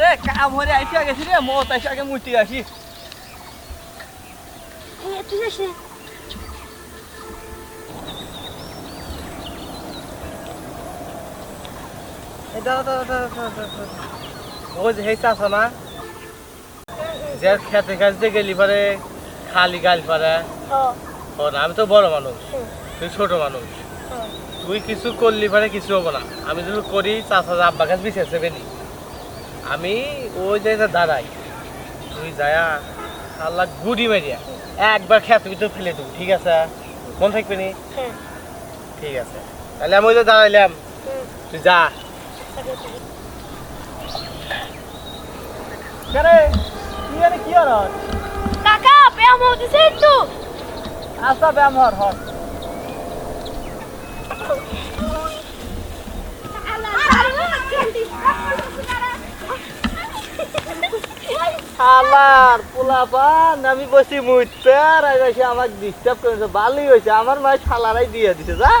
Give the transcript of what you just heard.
রে কাম হরে আইসা গেছি রে মত আইসা আগে মুটি আসি। তুই। ওই হেই চাষা না? যে খেতে খাইতে গেলি পারে খালি গাল পারে। ও না আমি তো বড় মানুষ। তুই ছোট মানুষ। তুই কিছু করলি পারে কিছু হব না। আমি যদি করি চাষা আব্বা গাছ বিশেষ বেনি আমি ওই জায়গায় দাঁড়াই তুই যায়া আল্লাহ গুড়ি মেরিয়া একবার খেতে ভিতর ফেলে দেবো ঠিক আছে? মন থাকবে নি? ঠিক আছে। তাহলে আমি ওই যে দাঁড়াইলাম। তুই যা। কি আর কাকা ব্যায়াম হতেছে একটু। আচ্ছা ব্যায়াম হর হর আমার পোলাপান, আমি বসি মুইতে আর আমাকে ডিস্টার্ব করেছে। ভালোই হয়েছে আমার মায়ের শালারাই দিয়ে দিছে, যা।